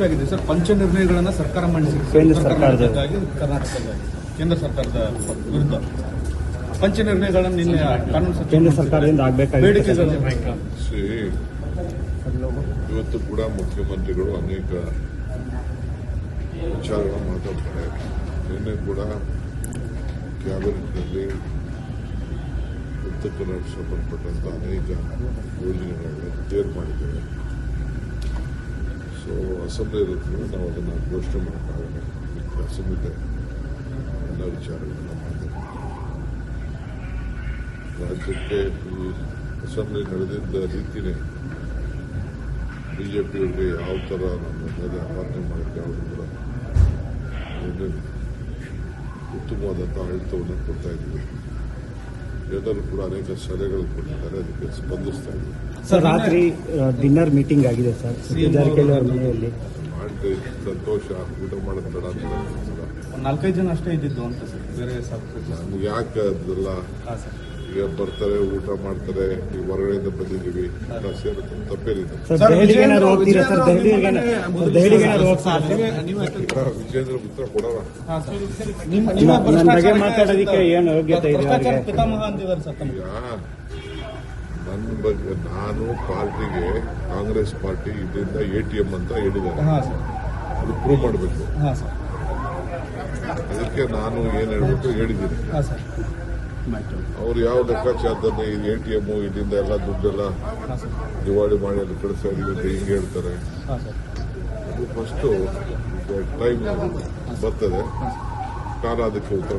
ಆಗಿದೆ ಸರ್. ಪಂಚ ನಿರ್ಣಯಗಳನ್ನ ಸರ್ಕಾರ ಮಂಡಿಸಿದೆ. ಕೇಂದ್ರ ಸರ್ಕಾರದ. ಕೇಂದ್ರ ಸರ್ಕಾರದ ವಿರುದ್ಧ. ಪಂಚ ನಿರ್ಣಯಗಳನ್ನು ನಿನ್ನೆ ಕಾನೂನು ಸಚಿವ ಕೇಂದ್ರ ಸರ್ಕಾರದಿಂದ ಆಗಬೇಕಾಗಿದೆ ಬೇಡಿಕೆಗಳು. ಇವತ್ತು ಕೂಡ ಮುಖ್ಯಮಂತ್ರಿಗಳು ಅನೇಕ ವಿಚಾರಗಳನ್ನು ಮಾತಾಡ್ತಾರೆ. ನಿನ್ನೆ ಕೂಡ ಕ್ಯಾಬಿನೆಟ್ನಲ್ಲಿ ಉತ್ತರ ಕರ್ನಾಟಕ ಸಂಬಂಧಪಟ್ಟಂತಹ ಅನೇಕ ಯೋಜನೆಗಳನ್ನು ಕ್ಲಿಯರ್ ಮಾಡಿದ್ದೇವೆ ಸೊ ಅಸೆಂಬ್ಲಿ ಇರೋದ್ರಿಂದ ನಾವು ಅದನ್ನು ಘೋಷಣೆ ಮಾಡೋಕ್ಕಾಗಲ್ಲ ಅಸೆಂಬ್ಲಿ ಎಲ್ಲ ವಿಚಾರಗಳನ್ನು ಮಾಡಿದೆ ರಾಜ್ಯಕ್ಕೆ ಈ ಅಸೆಂಬ್ಲಿ ನಡೆದಿದ್ದ ರೀತಿನೇ ಬಿಜೆಪಿಯವರಿಗೆ ಯಾವ ಥರ ನಮ್ಮ ಮೇಲೆ ಆರಾಧನೆ ಮಾಡೋಕ್ಕೆ ಅವರು ಕೂಡ ಉತ್ತಮವಾದಂಥ ಆಡಳಿತವನ್ನು ಕೊಡ್ತಾ ಇದ್ದೀವಿ ಎಲ್ಲರೂ ಕೂಡ ಅನೇಕ ಸಲಹೆಗಳು ಕೊಟ್ಟಿದ್ದಾರೆ ಅದಕ್ಕೆ ಸ್ಪಂದಿಸ್ತಾ ಇದ್ದೀವಿ ಸರ್ ರಾತ್ರಿ ಡಿನ್ನರ್ ಮೀಟಿಂಗ್ ಆಗಿದೆ ಸರ್. ಜಾರಕಿಹೊಳಿ ಅವರ ಮನೆಯಲ್ಲಿ. ಸಂತೋಷ ಊಟ ಮಾಡೋದು ಬೇಡ ಅಂತ ನಾಲ್ಕೈದು ಜನ ಅಷ್ಟೇ ಇದ್ದಿದ್ದು ಅಂತ ಸರ್. ಬೇರೆ ಯಾಕೆ ಅದೆಲ್ಲ ಈಗ ಬರ್ತಾರೆ ಊಟ ಮಾಡ್ತಾರೆ ಈ ಹೊರಗಡೆಯಿಂದ ಬಂದಿದ್ದೀವಿ. ತಪ್ಪೇನಿದೆ ವಿಜೇಂದ್ರ- ಉತ್ತರ ಕೊಡೋಣ. ನಿಮ್ಮ ನನ್ನ- ಬಗ್ಗೆ ನಾನು ಪಾರ್ಟಿಗೆ ಕಾಂಗ್ರೆಸ್ ಪಾರ್ಟಿ ಇದರಿಂದ ಎ ಟಿ ಎಂ ಅಂತ ಹೇಳಿದ್ದಾರೆ. ಹಾಂ ಸರ್. ಅದು ಪ್ರೂವ್ ಮಾಡಬೇಕು. ಹಾಂ ಸರ್. ಅದಕ್ಕೆ ನಾನು ಏನು ಹೇಳಬೇಕು ಹೇಳಿದ್ದೀನಿ. ಹಾಂ ಸರ್. ಅವ್ರು ಯಾವ ಲೆಕ್ಕಾಚಾರದಲ್ಲಿ ಎ ಟಿ ಎಂ ಇಲ್ಲಿಂದ ಎಲ್ಲ ದುಡ್ಡೆಲ್ಲ ದಿವಾಳಿ ಮಾಡಿ ಅಲ್ಲಿ ಕಳಿಸ್ತಾ ಹೇಳ್ತಾರೆ. ಅದು ಫಸ್ಟು ಟೈಮ್ ಬರ್ತದೆ. ಕಾಲ ಅದಕ್ಕೆ ಉತ್ತರ